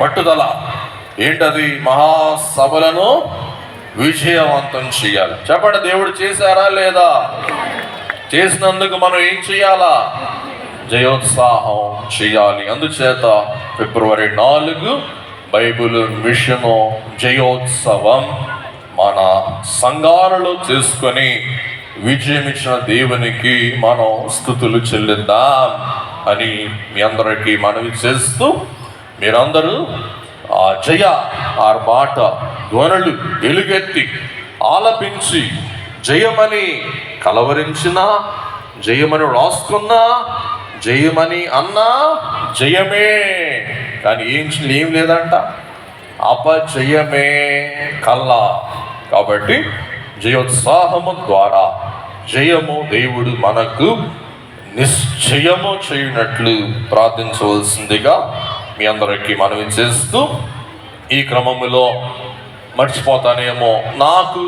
పట్టుదల. ఏంటది? మహాసభలను విజయవంతం చేయాలి. చెప్పండి దేవుడు చేశారా లేదా? చేసినందుకు మనం ఏం చేయాలా? జయోత్సాహం చేయాలి. అందుచేత ఫిబ్రవరి నాలుగు బైబిల్ మిషను జయోత్సవం మన సంఘాలలో చేసుకొని విజయం ఇచ్చిన దేవునికి మనం స్థుతులు చెల్లిద్దాం అని మీ అందరికీ మనవి చేస్తూ మీరందరూ ఆ జయ ఆ మాట ధ్వనులు వెలుగెత్తి ఆలపించి జయమని కలవరించిన జయమని రాసుకున్నా జయమని అన్నా జయమే. కానీ ఏం ఏం లేదంట. అపజయమే కల్లా. కాబట్టి జయోత్సాహము ద్వారా జయము దేవుడు మనకు నిశ్చయము చేయనట్లు ప్రార్థించవలసిందిగా మీ అందరికీ మనవి చేస్తూ ఈ క్రమములో మర్చిపోతానేమో నాకు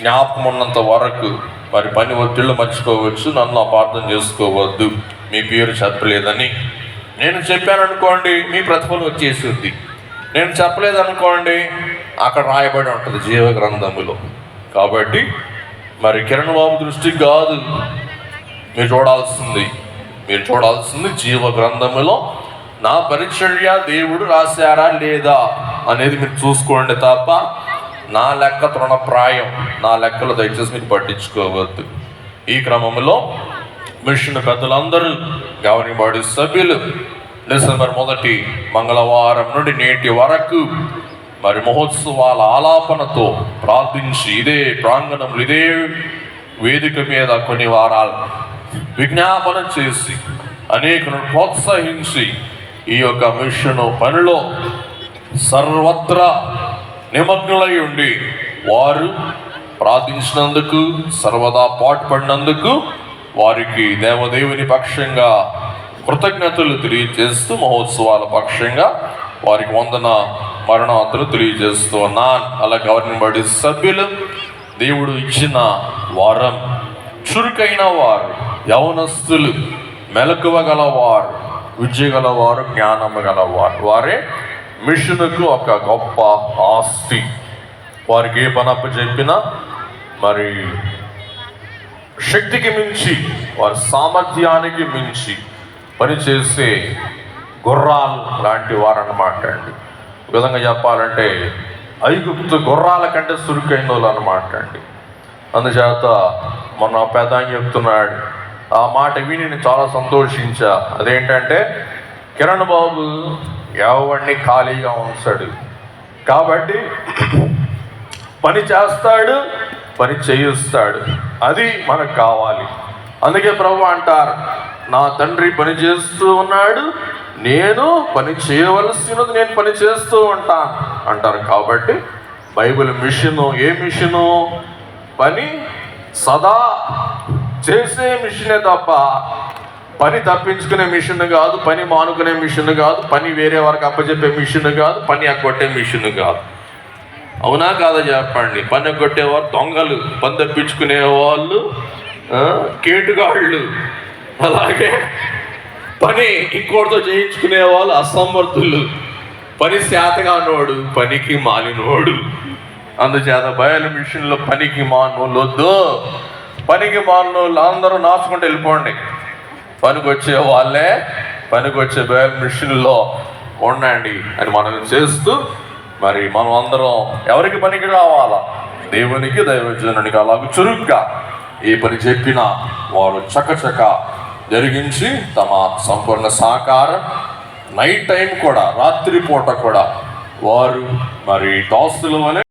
జ్ఞాపకం ఉన్నంత వరకు మరి పని ఒత్తిళ్ళు మర్చిపోవచ్చు నన్ను అపార్థం చేసుకోవద్దు మీ పేరు చెప్పలేదని. నేను చెప్పాను అనుకోండి మీ ప్రతిఫలం వచ్చేసింది. నేను చెప్పలేదనుకోండి అక్కడ రాయబడి ఉంటుంది జీవ గ్రంథములో కాబట్టి మరి కిరణ్ బాబు దృష్టి కాదు. మీరు చూడాల్సింది మీరు చూడాల్సింది జీవ గ్రంథములో నా పరిచర్య దేవుడు రాశారా లేదా అనేది మీరు చూసుకోండి తప్ప నా లెక్క తృణప్రాయం నా లెక్కలు దయచేసి మీరు పట్టించుకోవద్దు. ఈ క్రమంలో మిషన్ పెద్దలందరూ గవర్నింగ్ సభ్యులు డిసెంబర్ మొదటి మంగళవారం నుండి నేటి వరకు మరి మహోత్సవాల ఆలాపనతో ప్రార్థించి ఇదే ప్రాంగణంలో ఇదే వేదిక మీద కొన్ని వారాలు విజ్ఞాపన చేసి అనేకులను ప్రోత్సహించి ఈ యొక్క మిషన్ పనిలో సర్వత్రా నిమగ్నులై ఉండి వారు ప్రార్థించినందుకు సర్వదా పాటుపడినందుకు వారికి దేవదేవుని పక్షంగా కృతజ్ఞతలు తెలియజేస్తూ మహోత్సవాల పక్షంగా వారికి వందన మరణాతులు తెలియజేస్తూ ఉన్నాను. అలా గవర్నింగ్ సభ్యులు దేవుడు ఇచ్చిన వారం చురుకైన వారు యవనస్తులు మెలకువగలవారు విద్య గలవారు జ్ఞానము గలవారు వారే మిషన్కు ఒక గొప్ప ఆస్తి. వారికి ఏ పని చెప్పినా మరి శక్తికి మించి వారి సామర్థ్యానికి మించి పనిచేసే గుర్రాలు లాంటి వారన్నమాట అండి. ఒక విధంగా చెప్పాలంటే ఐగుప్తు గుర్రాల కంటే సురుకైన వాళ్ళు అన్నమాట అండి. అందుచేత మొన్న పెద్ద చెప్తున్నాడు ఆ మాట విని నేను చాలా సంతోషించా. అదేంటంటే కిరణ్ బాబు ఎవరిని ఖాళీగా ఉంచాడు. కాబట్టి పని చేస్తాడు పని చేయిస్తాడు. అది మనకు కావాలి. అందుకే ప్రభు అంటారు నా తండ్రి పని చేస్తూ ఉన్నాడు నేను పని చేయవలసినది నేను పని చేస్తూ ఉంటాను. అంటారు కాబట్టి బైబిల్ మిషను ఏ మిషను? పని సదా చేసే మిషనే తప్ప పని తప్పించుకునే మిషన్ కాదు పని మానుకునే మిషన్ కాదు పని వేరే వారికి అప్పచెప్పే మిషన్ కాదు పని అక్కొట్టే మిషన్ కాదు. అవునా కాదా చెప్పండి? పని కొట్టేవారు దొంగలు పని తప్పించుకునే వాళ్ళు కేటుగాళ్ళు. అలాగే పని ఇంకోటితో చేయించుకునే వాళ్ళు అసమర్థులు. పని శాతగా ఉన్నవాడు పనికి మాలినోడు అందుచేత బయలు మిషన్లో పనికి మానోళ్ళు వద్దు పనికి వాళ్ళు అందరూ నాచుకుంటూ వెళ్ళిపోండి. పనికి వచ్చే వాళ్ళే పనికి వచ్చే మిషన్లో ఉండండి అని మనం చేస్తూ మరి మనం అందరం ఎవరికి పనికి రావాలా? దేవునికి దైవజనునికి అలాగే చురుగ్గా ఏ పని చెప్పినా వారు చకచక జరిగించి తమ సంపూర్ణ సహకారం నైట్ టైం కూడా రాత్రి పూట కూడా వారు మరి దాస్తుల వలె